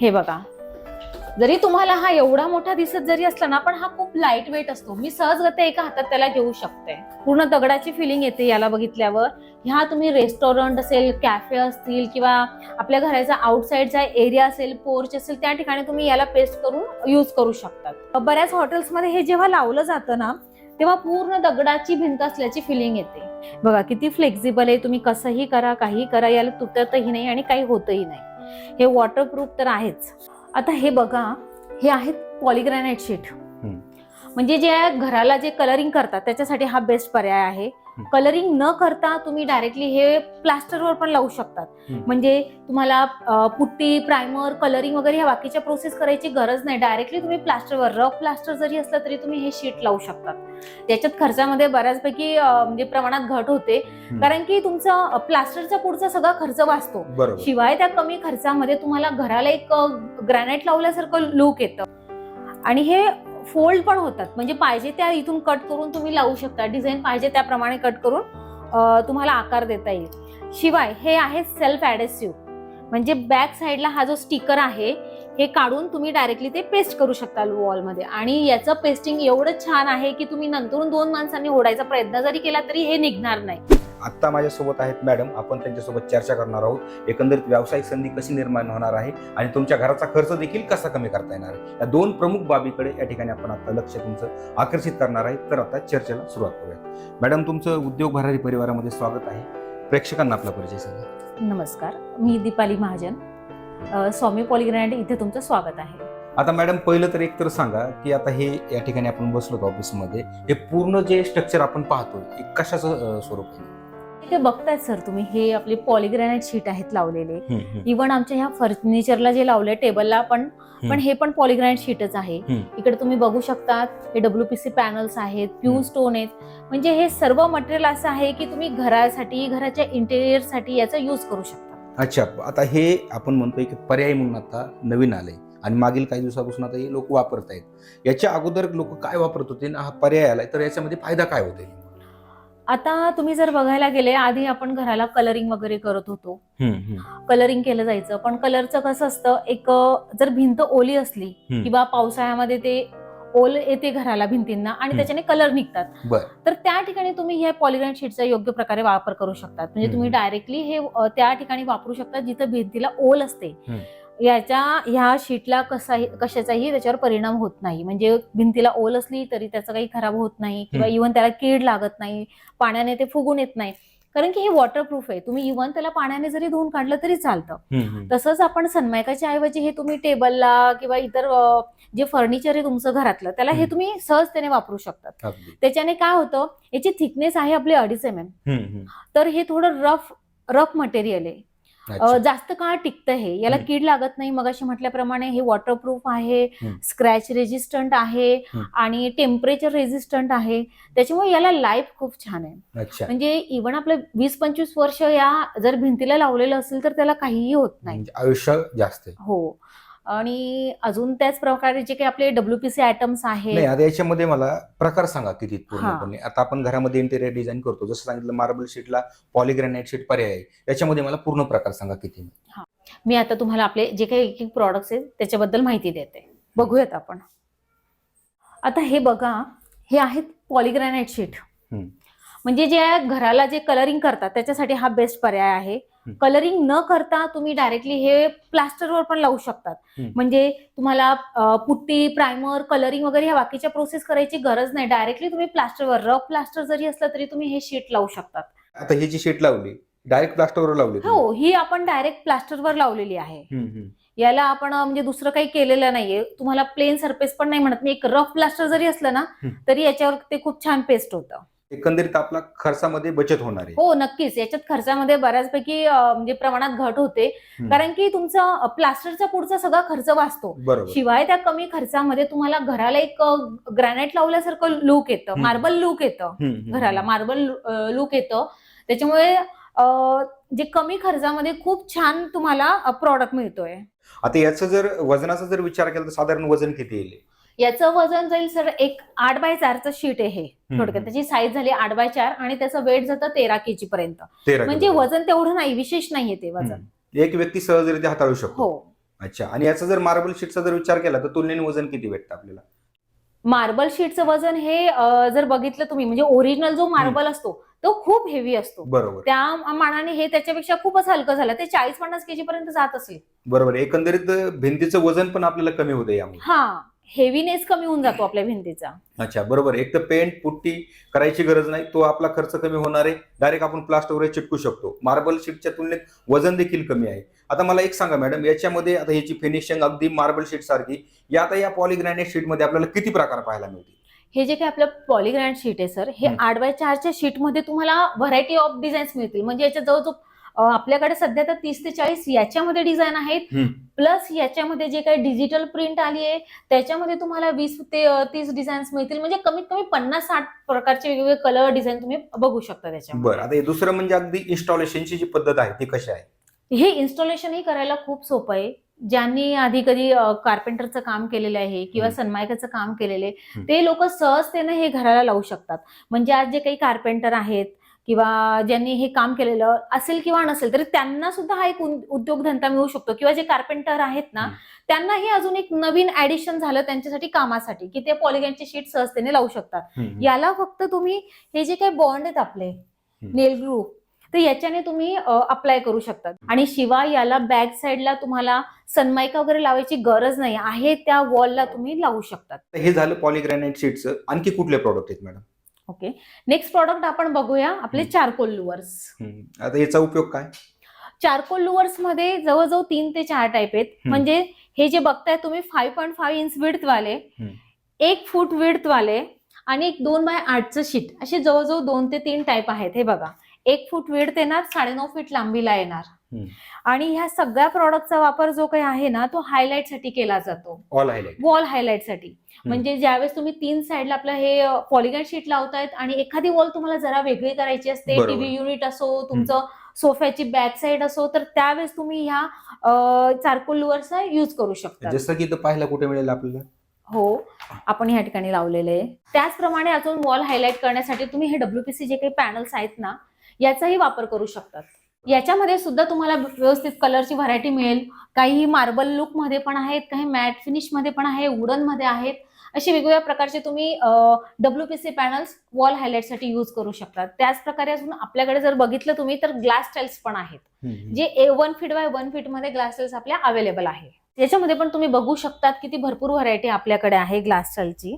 हे बघा. जरी तुम्हाला हा एवढा मोठा दिसत जरी असला ना पण हा खूप लाइट वेट असतो. मी सहजगत्या एका हातात त्याला घेऊ शकते. पूर्ण दगडाची फिलिंग येते याला बघितल्यावर. ह्या तुम्ही रेस्टॉरंट असेल कॅफे असतील किंवा आपल्या घराचा आउटसाईडचा एरिया असेल पोर्च असेल त्या ठिकाणी तुम्ही याला पेस्ट करून यूज करू शकतात. बऱ्याच हॉटेल्समध्ये हे जेव्हा लावलं जातं ना तेव्हा पूर्ण दगडाची भिंत असल्याची फिलिंग येते. बघा किती फ्लेक्झिबल आहे. तुम्ही कसंही करा काही करा याला तुटतही नाही आणि काही होतही नाही. हे वॉटरप्रूफ तर आहेच. आता हे बघा हे आहेत पॉलिग्रॅनाइट शीट म्हणजे जे घराला जे कलरिंग करतात त्याच्यासाठी हा बेस्ट पर्याय आहे. कलरिंग न करता तुम्ही डायरेक्टली हे प्लास्टरवर पण लावू शकतात. म्हणजे तुम्हाला पुट्टी प्रायमर कलरिंग वगैरे ह्या बाकीच्या प्रोसेस करायची गरज नाही. डायरेक्टली तुम्ही प्लास्टरवर रफ प्लास्टर जरी असलं तरी तुम्ही हे शीट लावू शकतात. त्याच्यात खर्चामध्ये बऱ्याचपैकी म्हणजे प्रमाणात घट होते. कारण की तुमचा प्लास्टरचा पुढचा सगळा खर्च वाचतो. शिवाय त्या कमी खर्चामध्ये तुम्हाला घराला एक ग्रॅनाइट लावल्यासारखं लुक येतं. आणि हे फोल्ड पण होतात. म्हणजे पाहिजे त्या इथून कट करून तुम्ही लावू शकता. डिझाईन पाहिजे त्याप्रमाणे कट करून तुम्हाला आकार देता येईल. शिवाय हे आहे सेल्फ ॲडेसिव्ह म्हणजे बॅक साईडला हा जो स्टिकर आहे हे काढून तुम्ही डायरेक्टली ते पेस्ट करू शकता वॉलमध्ये आणि याचं पेस्टिंग एवढं छान आहे की तुम्ही नंतरून दोन माणसांनी ओढायचा प्रयत्न जरी केला तरी हे निघणार नाही. आत्ता माझ्यासोबत आहेत मॅडम आपण त्यांच्यासोबत चर्चा करणार आहोत. एकंदरीत व्यावसायिक संधी कशी निर्माण होणार आहे आणि तुमच्या घराचा खर्च देखील कसा कमी करता येणार आहे? या दोन प्रमुख बाबीकडे या ठिकाणी आपण आता लक्ष तुमचं आकर्षित करणार आहे. तर आता चर्चेला सुरुवात करूयात. मॅडम तुमचं उद्योग भरारी परिवारामध्ये स्वागत आहे. प्रेक्षकांना आपला परिचय सांगा. नमस्कार. मी दीपाली महाजन. स्वामी पॉलिग्रॅनाइट इथे तुमचं स्वागत आहे. आता मॅडम पहिलं तर एक तर सांगा की आता हे या ठिकाणी आपण बसलो ऑफिसमध्ये? हे पूर्ण जे स्ट्रक्चर आपण पाहतोय हे कशाचं स्वरूप आहे? हे बघतायत सर तुम्ही हे आपले पॉलिग्रॅनाइट शीट आहेत लावलेले. इव्हन आमच्या ह्या फर्निचरला जे लावलंय टेबलला पण पण हे पण पॉलिग्रॅनाइट शीटच आहे. इकडे तुम्ही बघू शकतात हे डब्ल्यू पी सी पॅनल्स आहेत प्यू. स्टोन आहेत. म्हणजे हे सर्व मटेरियल असं आहे की तुम्ही घरासाठी घराच्या इंटेरियरसाठी याचा युज करू शकता. अच्छा आता हे आपण म्हणतोय की पर्याय म्हणून आता नवीन आलंय. आणि मागील काही दिवसापासून आता हे लोक वापरत आहेत. याच्या अगोदर लोक काय वापरत होते हा पर्याय आलाय तर याच्यामध्ये फायदा काय होते आता तुम्ही जर बघायला गेले आधी आपण घराला कलरिंग वगैरे करत होतो. कलरिंग केलं जायचं. पण कलरचं कसं असतं एक जर भिंत ओली असली. किंवा पावसाळ्यामध्ये ते ओल येते घराला भिंतींना आणि. त्याच्याने कलर निघतात. तर त्या ठिकाणी तुम्ही ह्या पॉलिग्राइन शीटचा योग्य प्रकारे वापर करू शकतात म्हणजे तुम्ही. डायरेक्टली हे त्या ठिकाणी वापरू शकता जिथं भिंतीला ओल असते. याच्या ह्या शीटला कसाही कशाचाही त्याच्यावर परिणाम होत नाही म्हणजे भिंतीला ओल असली तरी त्याचं काही खराब होत नाही किंवा. इव्हन त्याला कीड लागत नाही पाण्याने ते फुगून येत नाही कारण की हे वॉटरप्रूफ आहे तुम्ही इव्हन त्याला पाण्याने जरी धुवून काढलं तरी चालतं तसंच आपण सनमायकाच्या ऐवजी हे तुम्ही टेबलला किंवा इतर जे फर्निचर आहे तुमचं घरातलं त्याला हे. तुम्ही सहजतेने वापरू शकतात त्याच्याने काय होतं याची थिकनेस आहे आपली अडीच एम एम. तर हे थोडं रफ रफ मटेरियल आहे. जास्त काळ टिकतं हे. याला. कीड लागत नाही. मगाशी म्हटल्याप्रमाणे हे वॉटरप्रूफ आहे. स्क्रॅच रेजिस्टंट आहे. आणि टेम्परेचर रेजिस्टंट आहे. त्याच्यामुळे याला लाईफ खूप छान आहे. म्हणजे इव्हन आपलं वीस पंचवीस वर्ष या जर भिंतीला लावलेलं असेल तर त्याला काहीही होत नाही. म्हणजे आयुष्य जास्त हो. आणि अजून त्याच प्रकारे जे काही आपले डब्ल्यूपीसी आयटम्स नाही आहेत. आता याच्यामध्ये मला प्रकार सांगा किती पूर्णपणे. आता आपण घरामध्ये इंटेरियर डिझाईन करतो. जसं सांगितलं मार्बल शीटला पॉलिग्रॅनाइट शीट पर्याय आहे. याच्यामध्ये मला पूर्ण प्रकार सांगा किती मी आता तुम्हाला आपले जे काही एक एक प्रॉडक्ट्स आहेत त्याच्याबद्दल माहिती देते. बघूयात आपण. आता हे बघा हे आहेत पॉलिग्रॅनाइट शीट हम्म. म्हणजे जे घराला जे कलरिंग करतात त्याच्यासाठी हा बेस्ट पर्याय आहे. कलरिंग न करता तुम्ही डायरेक्टली हे प्लास्टरवर पण लावू शकतात. म्हणजे तुम्हाला पुट्टी प्रायमर कलरिंग वगैरे ह्या बाकीच्या प्रोसेस करायची गरज नाही डायरेक्टली तुम्ही प्लास्टरवर रफ प्लास्टर जरी असलं तरी तुम्ही हे शीट लावू शकतात आता ही जी शीट लावली डायरेक्ट प्लास्टरवर लावली? हो ही आपण डायरेक्ट प्लास्टरवर लावलेली आहे. याला आपण म्हणजे दुसरं काही केलेलं नाहीये तुम्हाला प्लेन सरफेस पण नाही म्हणत मी एक रफ प्लास्टर जरी असलं ना. तरी याच्यावर ते खूप छान पेस्ट होतं एकंदरीत आपला खर्चामध्ये बचत होणार आहे. हो नक्कीच. याच्यात खर्चामध्ये बऱ्याचपैकी अं, म्हणजे प्रमाणात घट होते. हम्म. कारण की तुमचा प्लास्टरचा पुढचा सगळा खर्च वाचतो. बरोबर. शिवाय त्या कमी खर्चामध्ये तुम्हाला घराला एक ग्रॅनाइट लावल्यासारखं लुक येतं. हम्म. मार्बल लुक येतं हम्म, हम्म. घराला. मार्बल लुक येतं. त्याच्यामुळे अं, जे कमी खर्चामध्ये खूप छान तुम्हाला प्रॉडक्ट मिळतोय. आता याचं जर वजनाचा जर विचार केला तर साधारण वजन किती येईल? याचं वजन जाईल सर एक आठ बाय चारचं शीट आहे हे. थोडक्यात त्याची साईज झाली आठ बाय चार आणि त्याचं वेट जातं तेरा केजी पर्यंत. म्हणजे. वजन तेवढं नाही विशेष नाहीये ते वजन. एक व्यक्ती सहजरित्या हाताळू शकतो. हो. अच्छा. आणि याचा जर मार्बल शीटचा जर विचार केला तर तुलनेने वजन किती भेटतं आपल्याला? मार्बल शीटचं वजन हे जर बघितलं तुम्ही म्हणजे ओरिजिनल जो मार्बल असतो तो खूप हेवी असतो. बरोबर. त्या मानाने हे त्याच्यापेक्षा खूपच हलकं झालं. ते चाळीस पन्नास केजी पर्यंत जात असेल. बरोबर. एकंदरीत भिंतीचं वजन पण आपल्याला कमी होतं यामुळे. हा. हेवीनेस कमी होऊन जातो आपल्या भिंतीचा. अच्छा बरोबर. एक तर पेंट पुट्टी करायची गरज नाही. तो आपला खर्च कमी होणार आहे. डायरेक्ट आपण प्लास्टर वगैरे चिटकू शकतो मार्बल शीटच्या तुलनेत वजन देखील कमी आहे. आता मला एक सांगा मॅडम याच्यामध्ये आता ह्याची फिनिशिंग अगदी मार्बल शीट सारखी या आता या पॉलिग्रॅनाइट शीटमध्ये आपल्याला किती प्रकार पाहायला मिळतील? हे जे काही आपलं पॉलिग्रँड शीट आहे सर हे. आठ बाय चारच्या शीटमध्ये तुम्हाला व्हरायटी ऑफ डिझाईन्स मिळतील. म्हणजे याच्या जवळजवळ आपल्याकडे सध्या तर तीस ते चाळीस याच्यामध्ये डिझाईन आहेत. प्लस याच्यामध्ये जे काही डिजिटल प्रिंट आली आहे त्याच्यामध्ये तुम्हाला वीस ते तीस डिझाईन्स मिळतील म्हणजे कमीत कमी पन्नास साठ प्रकारचे वेगवेगळे कलर डिझाईन तुम्ही बघू शकता त्याच्यामध्ये बरं आता दुसरं म्हणजे अगदी इन्स्टॉलेशनची जी पद्धत आहे ती कशी आहे हे इन्स्टॉलेशनही करायला खूप सोपं आहे ज्यांनी आधी कधी कार्पेंटरचं काम केलेलं आहे किंवा. सनमायकाचं काम केलेलं आहे. ते लोक सहजतेनं हे घराला लावू शकतात म्हणजे आज जे काही कार्पेंटर आहेत किंवा ज्यांनी हे काम केलेलं असेल किंवा नसेल तरी त्यांना सुद्धा हा एक उद- उद्योगधंदा मिळू शकतो. किंवा जे कार्पेंटर आहेत ना हम्म. त्यांनाही अजून एक नवीन ऍडिशन झालं त्यांच्यासाठी कामासाठी की ते पॉलिगॅनची शीट सहजतेने लावू शकतात. याला फक्त तुम्ही हे जे काही बॉन्ड आहेत आपले नेल ग्लू तर याच्याने तुम्ही अप्लाय करू शकतात. आणि शिवाय याला बॅक साईडला तुम्हाला सनमायका वगैरे लावायची गरज नाही आहे त्या वॉलला तुम्ही लावू शकतात. हे झालं पॉलिग्रॅनाइट शीटचं आणखी कुठले प्रॉडक्ट आहेत मॅडम ओके नेक्स्ट प्रॉडक्ट आपण बघूया आपले. चारकोल लुअर्स आता याचा उपयोग काय चारकोल लुअर्समध्ये जवळजवळ तीन ते चार टाईप आहेत. म्हणजे हे जे बघताय तुम्ही five point five inch width वाले. एक फूट विड्थ वाले आणि एक दोन बाय आठचं शीट असे जवळजवळ दोन ते तीन टाईप आहेत हे बघा एक फूट विड्थ येणार साडेनऊ फीट लांबीला येणार. आणि ह्या सगळ्या प्रॉडक्टचा वापर जो काही आहे ना तो हायलाइटसाठी केला जातो. ऑल हायलाइट वॉल हायलाइटसाठी म्हणजे ज्यावेळेस तुम्ही तीन साईडला आपलं हे पॉलिगॉन शीट लावतायत आणि एखादी वॉल तुम्हाला जरा वेगळी करायची असते. टीव्ही युनिट असो तुमचं सोफ्याची बॅक साईड असो तर त्यावेळेस तुम्ही ह्या चारकोल लुअरचा युज करू शकता. जसं की पाहायला कुठे मिळेल आपल्याला? हो आपण ह्या ठिकाणी लावलेले आहे. त्याचप्रमाणे अजून वॉल हायलाइट करण्यासाठी तुम्ही हे डब्ल्यूपीसी जे काही पॅनल्स आहेत ना याचाही वापर करू शकतात. याच्यामध्ये सुद्धा तुम्हाला व्यवस्थित कलरची व्हरायटी मिळेल. काही मार्बल लुकमध्ये पण आहेत काही मॅट फिनिशमध्ये पण आहे वुडनमध्ये आहेत. असे वेगवेगळ्या प्रकारचे तुम्ही डब्ल्यूपीसी पॅनल्स वॉल हायलाइटसाठी यूज करू शकतात त्याच प्रकारे अजून आपल्याकडे जर बघितलं तुम्ही तर ग्लास टाईल्स पण आहेत. जे वन फीट बाय वन फीटमध्ये ग्लास टाईल्स आपल्या अवेलेबल आहे. याच्यामध्ये पण तुम्ही बघू शकतात किती भरपूर व्हरायटी आपल्याकडे आहे ग्लास टाईलची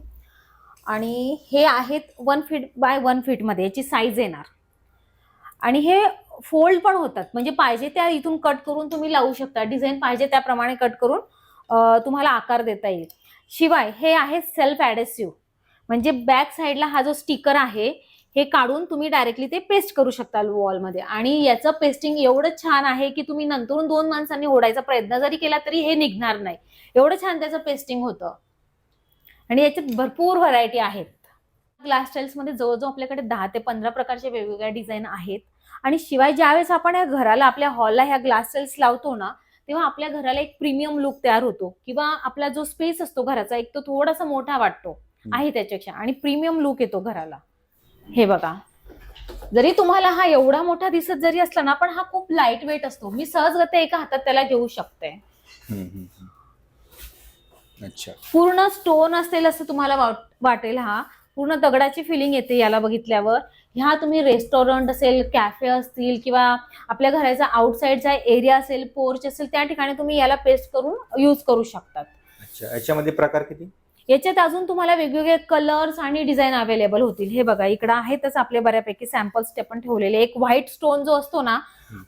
आणि हे आहेत वन फीट बाय वन फीटमध्ये याची साईज येणार. आणि हे फोल्ड पण होतात. म्हणजे पाहिजे त्या इथून कट करून तुम्ही लावू शकता. डिझाईन पाहिजे त्याप्रमाणे कट करून तुम्हाला आकार देता येईल. शिवाय हे आहे सेल्फ ॲडेसिव्ह म्हणजे बॅक साईडला हा जो स्टिकर आहे हे काढून तुम्ही डायरेक्टली ते पेस्ट करू शकता वॉलमध्ये आणि याचं पेस्टिंग एवढं छान आहे की तुम्ही नंतरून दोन माणसांनी ओढायचा प्रयत्न जरी केला तरी हे निघणार नाही. एवढं छान त्याचं पेस्टिंग होतं. आणि याच्यात भरपूर व्हरायटी आहेत. ग्लास टाईल्समध्ये जवळजवळ आपल्याकडे दहा ते पंधरा प्रकारचे वेगवेगळ्या डिझाईन आहेत. आणि शिवाय ज्यावेळेस आपण या घराला आपल्या हॉलला ह्या ग्लास टाईल्स लावतो ना तेव्हा आपल्या घराला एक प्रीमियम लुक तयार होतो. किंवा आपला जो स्पेस असतो घराचा एक तो थोडासा मोठा वाटतो आहे त्याच्यापेक्षा. आणि प्रीमियम लुक येतो घराला. हे बघा. जरी तुम्हाला हा एवढा मोठा दिसत जरी असला ना पण हा खूप लाइट वेट असतो. मी सहजगते एका हातात त्याला घेऊ शकते. अच्छा. पूर्ण स्टोन असेल असं तुम्हाला वाट- वाटेल हा. पूर्ण दगडाची फिलिंग येते याला बघितल्यावर. ह्या तुम्ही रेस्टॉरंट असेल कॅफे असतील किंवा आपल्या घराचा आउटसाईडचा एरिया असेल पोर्च असेल त्या ठिकाणी तुम्ही याला पेस्ट करून यूज करू शकतात. अच्छा याच्यामध्ये प्रकार किती? याच्यात अजून तुम्हाला वेगवेगळे कलर्स आणि डिझाईन अवेलेबल होतील. हे बघा इकडं आहेतच आपले बऱ्यापैकी सॅम्पल्स ते पण ठेवलेले. एक व्हाईट स्टोन जो असतो ना.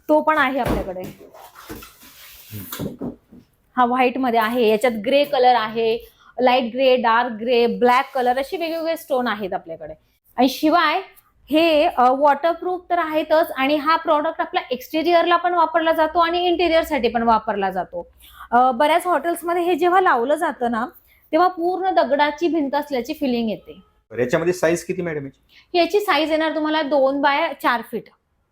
तो पण आहे आपल्याकडे. हा व्हाईटमध्ये आहे. याच्यात ग्रे कलर आहे light grey dark grey black colour असे वेगवेगळे स्टोन आहेत आपल्याकडे. आणि शिवाय हे वॉटरप्रूफ तर आहेतच आणि हा प्रॉडक्ट आपला एक्सटेरियरला पण वापरला जातो आणि इंटेरियरसाठी पण वापरला जातो. बऱ्याच हॉटेल्समध्ये हे जेव्हा लावलं जातं ना तेव्हा पूर्ण दगडाची भिंत असल्याची फिलिंग येते. याच्यामध्ये साईज किती मॅडम याची? साईज येणार तुम्हाला दोन बाय चार फीट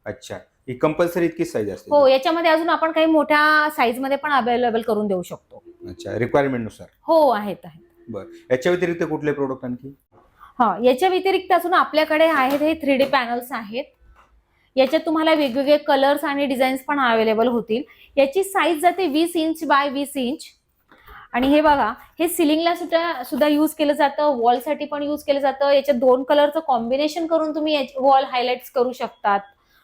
अच्छा. ही कंपल्सरी इतकीच साईज असते. हो याच्यामध्ये अजून आपण काही मोठ्या साईजमध्ये पण अवेलेबल करून देऊ शकतो. अच्छा रिक्वायरमेंटनुसार. हो आहेत आहेत. बरं. याच्या व्यतिरिक्त कुठले प्रोडक्ट आणखी? हा याच्या व्यतिरिक्त अजून आपल्याकडे आहेत हे थ्री डी पॅनल्स आहेत. याच्यात तुम्हाला वेगवेगळे कलर्स आणि डिझाईन्स पण अवेलेबल होतील. याची साईज जाते वीस इंच बाय वीस इंच आणि हे बघा हे सिलिंगला सुद्धा सुद्धा युज केलं जातं. वॉलसाठी पण युज केलं जातं. याच्यात दोन कलरचं कॉम्बिनेशन करून तुम्ही वॉल हायलाइट्स करू शकतात.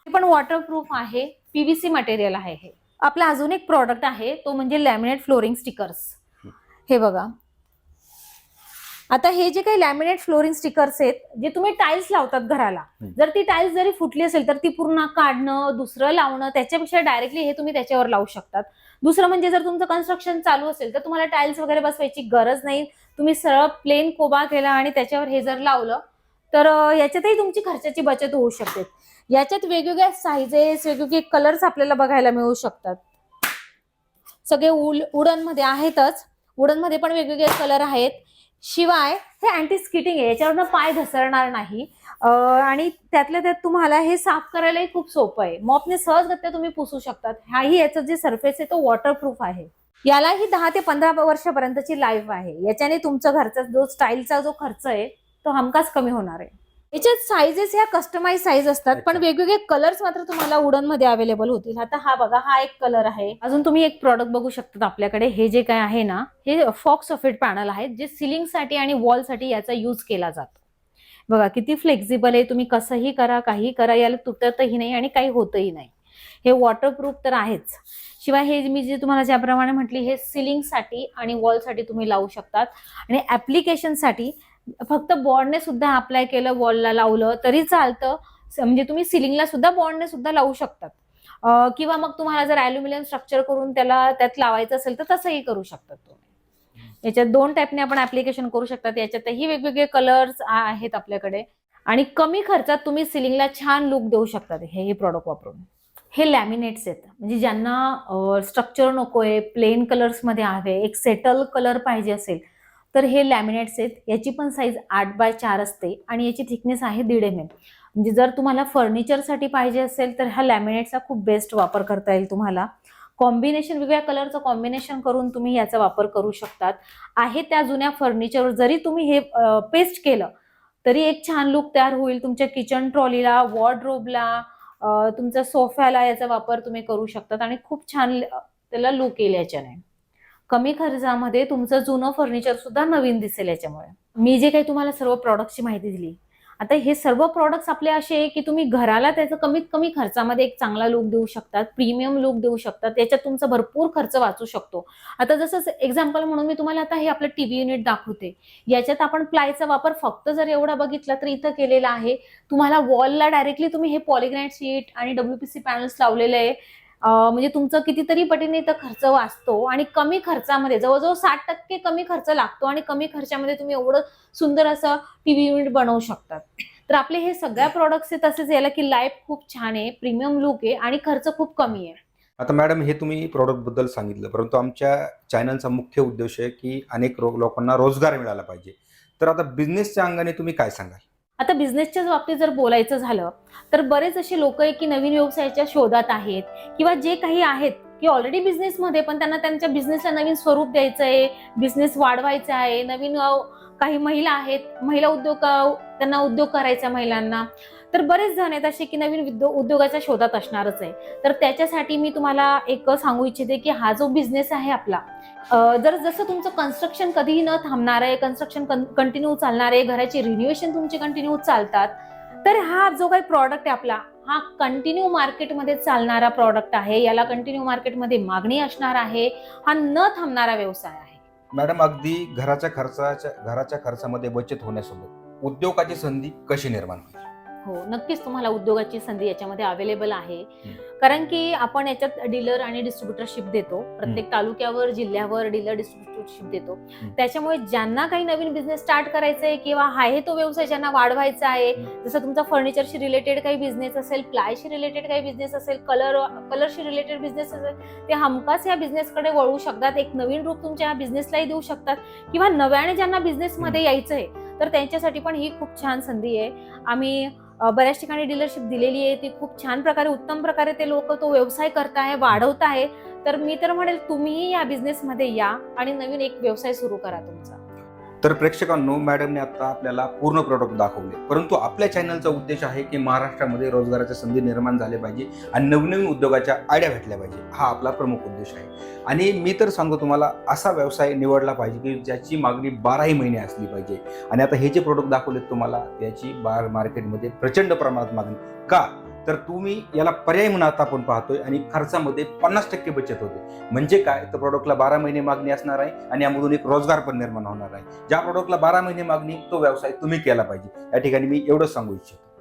हे पण वॉटरप्रूफ आहे. पीव्हीसी मटेरियल आहे हे. आपला अजून एक प्रॉडक्ट आहे तो म्हणजे लॅमिनेट फ्लोरिंग स्टिकर्स हे बघा. आता हे जे काही लॅमिनेट फ्लोरिंग स्टिकर्स आहेत जे तुम्ही टाइल्स लावतात घराला. जर ती टाइल्स जरी फुटली असेल तर ती पूर्ण काढणं दुसरं लावणं त्याच्यापेक्षा डायरेक्टली हे तुम्ही त्याच्यावर लावू शकतात. दुसरं म्हणजे जर तुमचं कन्स्ट्रक्शन चालू असेल तर तुम्हाला टाइल्स वगैरे बसवायची गरज नाही. तुम्ही सरळ प्लेन कोबा केला आणि त्याच्यावर हे जर लावलं तर याच्यातही तुमची खर्चाची बचत होऊ शकते. याच्यात वेगवेगळ्या साईजेस वेगवेगळे कलर्स आपल्याला बघायला मिळू शकतात. सगळे उल उडनमध्ये आहेतच. उडनमध्ये पण वेगवेगळे कलर आहेत. शिवाय हे अँटी स्किटिंग आहे याच्यावरनं पाय घसरणार नाही. आणि त्यातल्या त्यात तुम्हाला हे साफ करायलाही खूप सोपं आहे. मॉपने सहजगत्या तुम्ही पुसू शकतात. हाही याचं जे सरफेस आहे तो वॉटरप्रूफ आहे. यालाही दहा ते पंधरा वर्षापर्यंतची लाईफ आहे. याच्याने तुमचा घरचा जो स्टाईलचा जो खर्च आहे तो हमखास कमी होणार आहे. याच्यात साईजेस ह्या कस्टमाइज साईज असतात पण. वेगवेगळे कलर्स मात्र तुम्हाला वुडनमध्ये अवेलेबल होतील. आता हा बघा हा एक कलर आहे. अजून तुम्ही एक प्रॉडक्ट बघू शकतात आपल्याकडे. हे जे काय आहे ना हे फॉक्स सफेट पॅनल आहेत जे सिलिंगसाठी आणि वॉलसाठी याचा यूज केला जातो. बघा किती फ्लेक्झिबल आहे. तुम्ही कसंही करा काही करा याला तुटतही नाही आणि काही होतही नाही. हे वॉटरप्रूफ तर आहेच. शिवाय हे मी जे तुम्हाला ज्याप्रमाणे म्हटली हे सिलिंगसाठी आणि वॉलसाठी तुम्ही लावू शकतात. आणि ऍप्लिकेशनसाठी फक्त बॉन्डने सुद्धा अप्लाय केलं वॉलला लावलं तरी चालतं. म्हणजे तुम्ही सिलिंगला सुद्धा बॉन्डने सुद्धा लावू शकतात. किंवा मग तुम्हाला जर अॅल्युमिनियम स्ट्रक्चर करून त्याला त्यात लावायचं असेल तर तसंही करू शकतात तुम्ही. याच्यात दोन टाईपने आपण ऍप्लिकेशन करू शकतात. याच्यातही वेगवेगळे कलर्स आहेत आपल्याकडे. आणि कमी खर्चात तुम्ही सिलिंगला छान लुक देऊ शकतात हे हे प्रॉडक्ट वापरून. हे लॅमिनेट्स आहेत. म्हणजे ज्यांना स्ट्रक्चर नकोय प्लेन कलर्समध्ये हवे एक सेटल कलर पाहिजे असेल तर हे लॅमिनेट्स आहेत. याची पण साईज आठ बाय चार असते आणि याची थिकनेस आहे दीड एम एम म्हणजे जर तुम्हाला फर्निचरसाठी पाहिजे असेल तर ह्या लॅमिनेटचा खूप बेस्ट वापर करता येईल तुम्हाला. कॉम्बिनेशन वेगवेगळ्या कलरचं कॉम्बिनेशन करून तुम्ही याचा वापर करू शकतात. आहे त्या जुन्या फर्निचरवर जरी तुम्ही हे पेस्ट केलं तरी एक छान लुक तयार होईल. तुमच्या किचन ट्रॉलीला वॉर्डरोबला तुमच्या सोफ्याला याचा वापर तुम्ही करू शकतात आणि खूप छान त्याला लुक येईल याच्याने. कमी खर्चामध्ये तुमचं जुनं फर्निचर सुद्धा नवीन दिसेल याच्यामुळे. मी जे काही तुम्हाला सर्व प्रॉडक्टची माहिती दिली आता हे सर्व प्रॉडक्ट्स आपले असे की तुम्ही घराला त्याचं कमीत कमी खर्चामध्ये एक चांगला लुक देऊ शकतात प्रीमियम लुक देऊ शकतात त्याच्यात तुमचा भरपूर खर्च वाचू शकतो. आता जसं एक्झाम्पल म्हणून मी तुम्हाला आता हे आपलं टीव्ही युनिट दाखवते. याच्यात आपण प्लायचा वापर फक्त जर एवढा बघितला तर इथं केलेला आहे. तुम्हाला वॉलला डायरेक्टली तुम्ही हे पॉलिग्रॅट शीट आणि डब्ल्यूपीसी पॅनल्स लावलेले आहे. म्हणजे तुमचं कितीतरी पटीने इथं खर्च वाचतो आणि कमी खर्चामध्ये जवळजवळ साठ टक्के कमी खर्च लागतो आणि कमी खर्चामध्ये तुम्ही एवढं सुंदर असं टीव्ही युनिट बनवू शकतात. तर आपले हे सगळ्या प्रॉडक्ट्स आहेत तसेच याला की लाईफ खूप छान आहे प्रीमियम लुक आहे आणि खर्च खूप कमी आहे. आता मॅडम हे तुम्ही प्रॉडक्टबद्दल सांगितलं परंतु आमच्या चॅनलचा मुख्य उद्देश आहे की अनेक लोकांना रोजगार मिळाला पाहिजे. तर आता बिझनेसच्या अंगाने तुम्ही काय सांगाल? आता बिझनेसच्या बाबतीत जर बोलायचं झालं तर बरेच असे लोक आहे की नवीन व्यवसायाच्या शोधात आहेत किंवा जे काही आहेत की ऑलरेडी बिझनेसमध्ये पण त्यांना त्यांच्या बिझनेसला नवीन स्वरूप द्यायचं आहे बिझनेस वाढवायचा आहे नवीन काही महिला आहेत महिला उद्योग त्यांना उद्योग करायचा महिलांना. तर बरेच जण आहेत असे की नवीन उद्योगाच्या शोधात असणारच आहे. तर त्याच्यासाठी मी तुम्हाला एक सांगू इच्छिते की हा जो बिझनेस आहे आपला जर जसं तुमचं कन्स्ट्रक्शन कधीही न थांबणार आहे कन्स्ट्रक्शन कंटिन्यू चालणार आहे घराची रिन्युएशन तुमची कंटिन्यू चालतात तर हा जो काही प्रॉडक्ट आहे आपला हा कंटिन्यू मार्केटमध्ये चालणारा प्रॉडक्ट आहे याला कंटिन्यू मार्केटमध्ये मागणी असणार आहे हा न थांबणारा व्यवसाय आहे. मॅडम अगदी घराच्या खर्चाच्या घराच्या खर्चामध्ये बचत होण्यासोबत उद्योगाची संधी कशी निर्माण होईल? हो नक्कीच तुम्हाला उद्योगाची संधी याच्यामध्ये अवेलेबल आहे. कारण की आपण याच्यात डीलर आणि डिस्ट्रीब्युटरशिप देतो. प्रत्येक तालुक्यावर जिल्ह्यावर डीलर डिस्ट्रीब्युटरशिप देतो. त्याच्यामुळे ज्यांना काही नवीन बिझनेस स्टार्ट करायचा आहे किंवा आहे तो व्यवसाय ज्यांना वाढवायचा आहे जसं तुमचा फर्निचरशी रिलेटेड काही बिझनेस असेल प्लायशी रिलेटेड काही बिझनेस असेल कलर कलरशी रिलेटेड बिझनेस असेल ते हमखास या बिझनेसकडे वळू शकतात. एक नवीन रूप तुमच्या या बिझनेसलाही देऊ शकतात. किंवा नव्याने ज्यांना बिझनेसमध्ये यायचं आहे तर त्यांच्यासाठी पण ही खूप छान संधी आहे. आम्ही बऱ्याच ठिकाणी डीलरशिप दिलेली आहे. ती खूप छान प्रकारे उत्तम प्रकारे ते लोक तो व्यवसाय करताय आहे तर मी तर म्हणेल तुम्हीही या बिझनेसमध्ये या आणि नवीन एक व्यवसाय सुरू करा तुमचा. तर प्रेक्षकांनो मॅडमने आता आपल्याला पूर्ण प्रोडक्ट दाखवले. परंतु आपल्या चॅनलचा उद्देश आहे की महाराष्ट्रामध्ये रोजगाराच्या संधी निर्माण झाल्या पाहिजे आणि नवनवीन उद्योगाच्या आयडिया भेटल्या पाहिजे. हा आपला प्रमुख उद्देश आहे. आणि मी तर सांगतो तुम्हाला असा व्यवसाय निवडला पाहिजे की ज्याची मागणी बाराही महिने असली पाहिजे. आणि आता हे जे प्रोडक्ट दाखवलेत तुम्हाला त्याची बार मार्केटमध्ये प्रचंड प्रमाणात मागणी. का? तर तुम्ही याला पर्याय म्हणून आता आपण पाहतोय आणि खर्चामध्ये पन्नास टक्के बचत होते. म्हणजे काय? तर प्रॉडक्टला बारा महिने मागणी असणार आहे आणि यामधून एक रोजगार पण निर्माण होणार आहे. ज्या प्रॉडक्टला बारा महिने मागणी तो व्यवसाय तुम्ही केला पाहिजे. या ठिकाणी मी एवढंच सांगू इच्छितो.